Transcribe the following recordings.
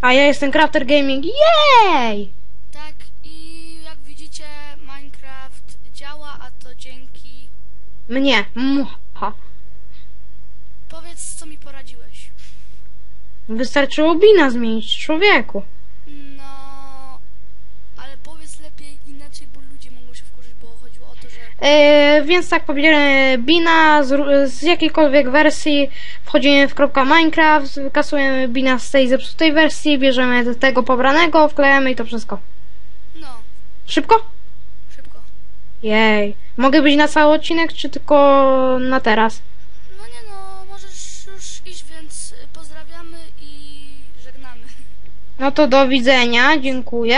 A ja jestem Crafter Gaming. Jej! Tak, i jak widzicie, Minecraft działa, a to dzięki. Mnie. Muha. Powiedz, co mi poradziłeś. Wystarczyło bina zmienić, człowieku. No, ale powiedz lepiej inaczej, bo ludzie mogą się wkurzyć, bo chodziło E, więc tak pobieramy bina z, z jakiejkolwiek wersji, wchodzimy w kropka Minecraft, wykasujemy bina z tej zepsutej wersji, bierzemy tego pobranego, wklejamy i to wszystko. No, Szybko? szybko. Jej. Mogę być na cały odcinek, czy tylko na teraz? No nie no, możesz już iść, więc pozdrawiamy i żegnamy. No to do widzenia, dziękuję.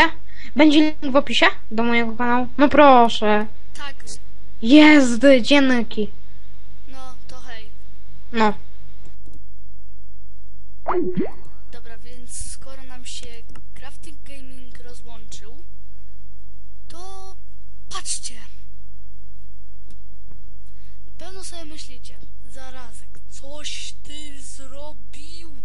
Będzie link w opisie do mojego kanału? No proszę. Tak, Jest, dzięki. no to hej. No. Dobra, więc skoro nam się Crafting Gaming rozłączył, to patrzcie. Pewno sobie myślicie, zarazek, coś ty zrobił.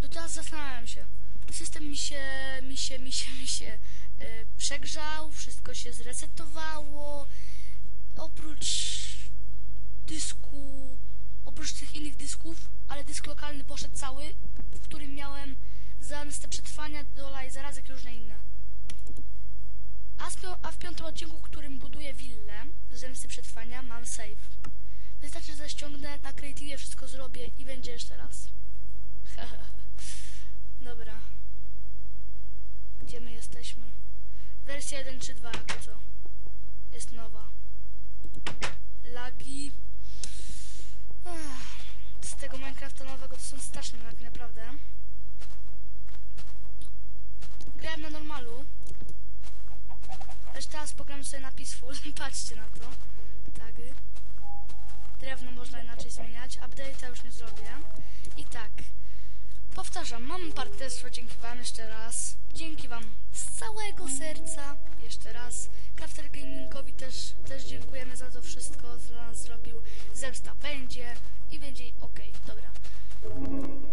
To teraz zastanawiam się. System mi się, mi się, mi się, mi się e, przegrzał, wszystko się zresetowało. Oprócz dysku, oprócz tych innych dysków, ale dysk lokalny poszedł cały, w którym miałem zaneste przetrwania, dola i zarazek różne inne. A, a w piątym odcinku, w którym buduję willę z przetrwania, mam save. Wystarczy, że ściągnę, na Creative wszystko zrobię i będzie jeszcze raz. Dobra. Gdzie my jesteśmy? Wersja 1.3.2 jakby co. Jest nowa. Lagi. Z tego Minecrafta nowego to są straszne lagi, naprawdę. Grałem na normalu. Lecz teraz pogram sobie na Peaceful. Patrzcie na to. Tagy. Drewno można inaczej zmieniać. Update'a już nie zrobię. I tak. Powtarzam, mam partnerstwo dzięki wam jeszcze raz. Dzięki wam z całego serca. Jeszcze raz. Crafter Gamingowi też, też dziękujemy za to wszystko, co dla nas zrobił. Zemsta będzie i będzie ok, dobra.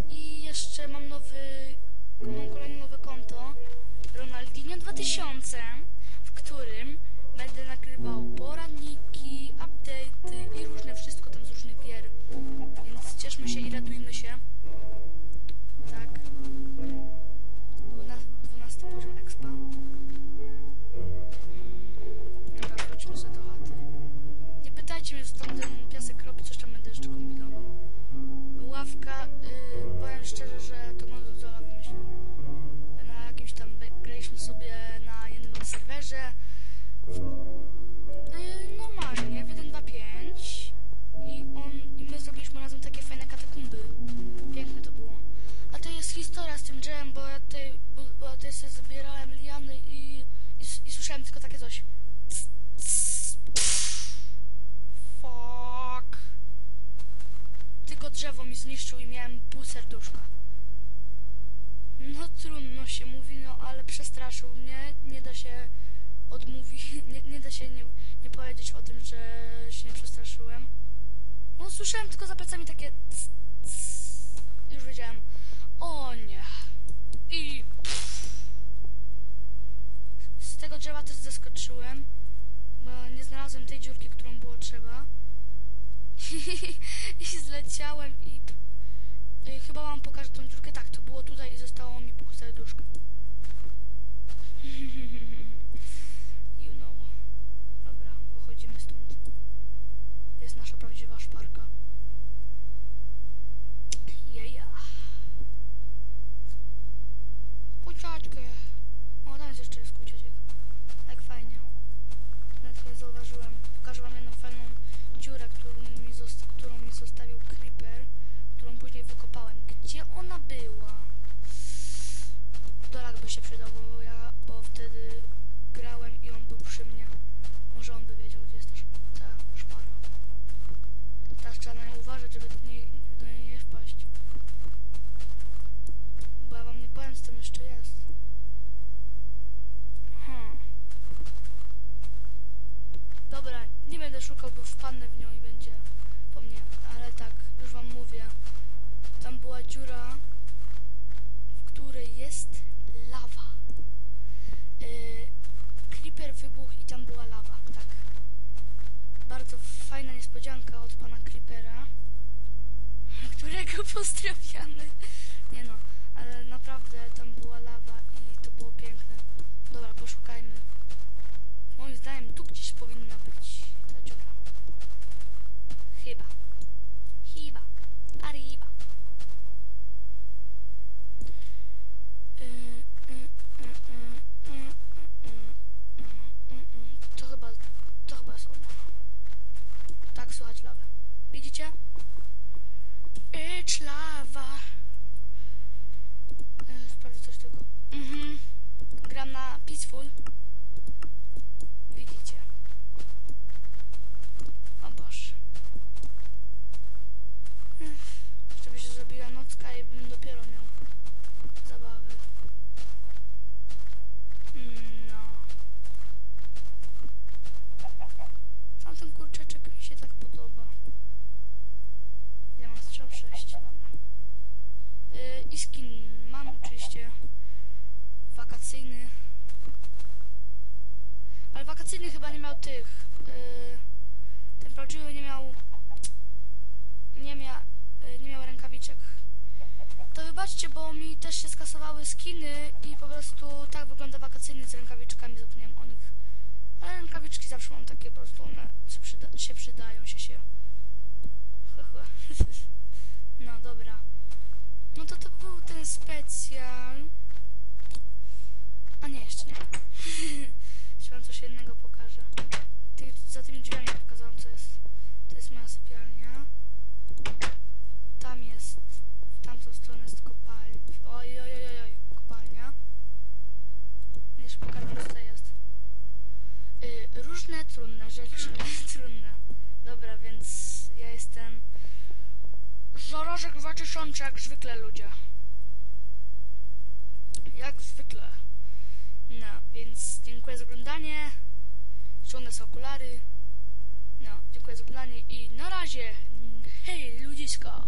I jeszcze mam nowy, mam kolejne nowe konto Ronaldinho 2000, w którym będę nagrywał poradniki, update'y i różne wszystko piasek robi, coś tam będę jeszcze kombinował. Ławka, yy, powiem szczerze, że to Gonzola wymyślił. Na jakimś tam graliśmy sobie na jednym serwerze. Yy, normalnie, w 1.2.5 drzewo mi zniszczył i miałem pół serduszka. No trudno się mówi, no ale przestraszył mnie. Nie da się odmówić, nie, nie da się nie, nie powiedzieć o tym, że się nie przestraszyłem. No słyszałem tylko za plecami takie cs, cs. Już wiedziałem. O nie. I z tego drzewa też zeskoczyłem, bo nie znalazłem tej dziurki, którą było trzeba. I zleciałem i y, chyba wam pokażę tą dziurkę. Tak, to było tutaj i zostało mi pół serduszka. you know. Dobra, wychodzimy stąd. Jest nasza prawdziwa szparka. Jeja. Kuciaczkę. O, tam jest jeszcze jest kuciaczek. Tak fajnie. Nawet nie zauważyłem. Pokażę wam jedną fajną dziurę, którą mi, zosta- którą mi zostawił Creeper, którą później wykopałem. Gdzie ona była? Dorak by się przydał, bo ja, bo wtedy grałem i on był przy mnie. Może on by wiedział, gdzie jest ta, ta szpara. Teraz trzeba na nią uważać, żeby do niej, do niej nie wpaść. Bo ja wam nie powiem, co tam jeszcze jest. Hmm. Dobra, nie będę szukał, bo wpadnę w nią i będzie po mnie. Ale tak, już wam mówię. Tam była dziura, w której jest lawa. Yy, creeper wybuchł i tam była lawa, tak. Bardzo fajna niespodzianka od pana Creepera, którego pozdrawiamy. Nie no, ale naprawdę tam była lawa i to było piękne. Dobra, poszukajmy. Moim zdaniem tu gdzieś powinna być gefunden. Wakacyjny chyba nie miał tych. Yy, ten prawdziwy nie miał. Nie miał, yy, nie miał rękawiczek. To wybaczcie, bo mi też się skasowały skiny i po prostu tak wygląda wakacyjny z rękawiczkami, zapomniałem o nich. Ale rękawiczki zawsze mam takie po prostu, one się, przyda się przydają się się. No dobra. No to to był ten specjal. A nie, jeszcze nie. Jeszcze wam coś innego pokażę. Ty, za tymi drzwiami pokazałam, co jest. To jest moja sypialnia. Tam jest, w tamtą stronę jest kopalnia. Oj, oj, oj, oj, oj, kopalnia. Jeszcze pokażę, co tutaj jest. Y, rzeczy. trudne. Dobra, więc ja jestem Żorożek 2000 jak zwykle ludzie. Jak zwykle. No, więc dziękuję za oglądanie. Ściągnę sobie okulary. No, dziękuję za oglądanie i na razie. Hej, ludziska.